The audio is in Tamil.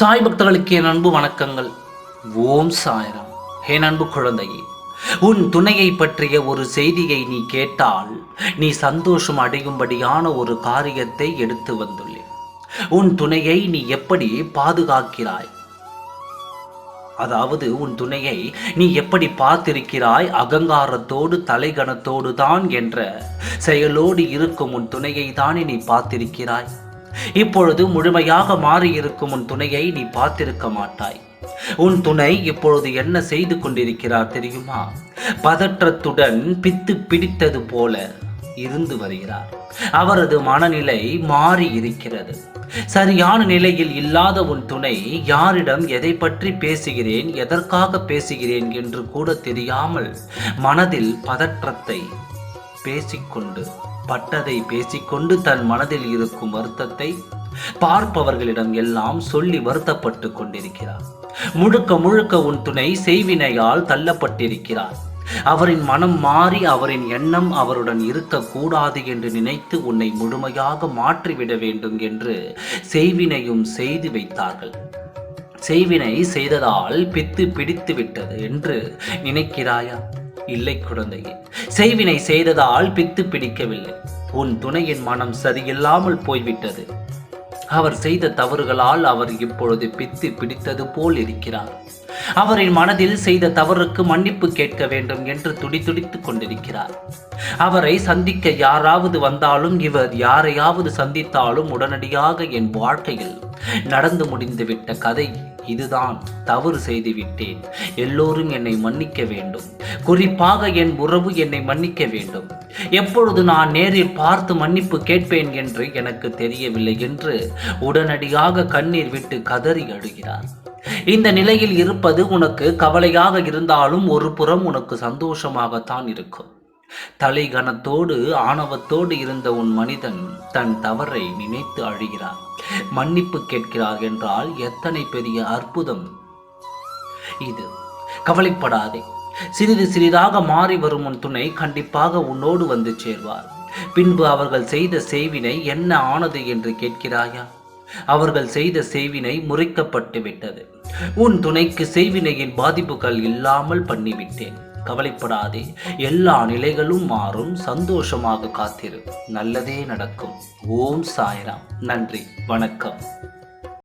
சாய் பக்தர்களுக்கு என் அன்பு வணக்கங்கள். ஓம் சாயரம். என் அன்பு குழந்தையே உன் துணையை பற்றிய ஒரு செய்தியை நீ கேட்டால் நீ சந்தோஷம் அடையும்படியான ஒரு காரியத்தை எடுத்து வந்துள்ளேன் உன் துணையை நீ எப்படி பாதுகாக்கிறாய்? அதாவது உன் துணையை நீ எப்படி பார்த்திருக்கிறாய்? அகங்காரத்தோடு தலைகணத்தோடு தான் என்ற செயலோடு இருக்கும் உன் துணையை தானே நீ பார்த்திருக்கிறாய்? இப்பொழுது முழுமையாக மாறியிருக்கும் உன் துணையை நீ பார்த்திருக்க மாட்டாய். உன் துணை இப்பொழுது என்ன செய்து கொண்டிருக்கிறார் தெரியுமா? பதற்றத்துடன் பித்து பிடித்தது போல இருந்து வருகிறார். அவரது மனநிலை மாறி இருக்கிறது சரியான நிலையில் இல்லாத உன் துணை யாரிடம் எதை பற்றி பேசுகிறேன் எதற்காக பேசுகிறேன்? என்று கூட தெரியாமல் மனதில் பதற்றத்தை பேசிக்கொண்டு பட்டதை பேசிக்கொண்டு தன் மனதில் இருக்கும் வருத்தத்தை பார்ப்பவர்களிடம் எல்லாம் சொல்லி வருத்தப்பட்டு கொண்டிருக்கிறார். முழுக்க முழுக்க உன் துணை செய்வினையால் தள்ளப்பட்டிருக்கிறார். அவரின் மனம் மாறி அவரின் எண்ணம் அவருடன் இருக்கக்கூடாது என்று நினைத்து உன்னை முழுமையாக மாற்றிவிட வேண்டும் என்று செய்வினையும் செய்து வைத்தார்கள். செய்வினை செய்ததால் பித்து பிடித்து விட்டது என்று நினைக்கிறாயா? இல்லை குழந்தையே. செய்வினை செய்ததால் பித்து பிடிக்கவில்லை. உன் துணையின் மனம் சரியில்லாமல் போய்விட்டது. அவர் செய்த தவறுகளால் அவர் இப்பொழுது பித்து பிடித்தது போல் இருக்கிறார். அவரின் மனதில் செய்த தவறுக்கு மன்னிப்பு கேட்க வேண்டும் என்று துடிதுடித்துக் கொண்டிருக்கிறார். அவரை சந்திக்க யாராவது வந்தாலும் இவர் யாரையாவது சந்தித்தாலும் உடனடியாக என் வாழ்க்கையில் நடந்து முடிந்துவிட்ட கதை இதுதான். தவறு செய்து விட்டேன். எல்லோரும் என்னை மன்னிக்க வேண்டும். குறிப்பாக என் உறவு என்னை மன்னிக்க வேண்டும். எப்பொழுது நான் நேரில் பார்த்து மன்னிப்பு கேட்பேன் என்று எனக்கு தெரியவில்லை என்று உடனடியாக கண்ணீர் விட்டு கதறி அழுகிறார். இந்த நிலையில் இருப்பது உனக்கு கவலையாக இருந்தாலும் ஒரு புறம் உனக்கு சந்தோஷமாகத்தான் இருக்கும். தலை கனத்தோடு ஆணவத்தோடு இருந்த உன் மனிதன் தன் தவறை நினைத்து அழுகிறான் மன்னிப்பு கேட்கிறார் என்றால் எத்தனை பெரிய அற்புதம். இது கவலைப்படாதே. சிறிது சிறிதாக மாறி வரும் உன் துணை கண்டிப்பாக உன்னோடு வந்து சேர்வார். பின்பு அவர்கள் செய்த செய்வினை என்ன ஆனது என்று கேட்கிறாயா? அவர்கள் செய்த செய்வினை முறைக்கப்பட்டு விட்டது உன் துணைக்கு செய்வினையின் பாதிப்புகள் இல்லாமல் பண்ணிவிட்டேன். கவலைப்படாதே. எல்லா நிலைகளும் மாறும். சந்தோஷமாக காத்திரு. நல்லதே நடக்கும். ஓம் சாய்ராம். நன்றி. வணக்கம்.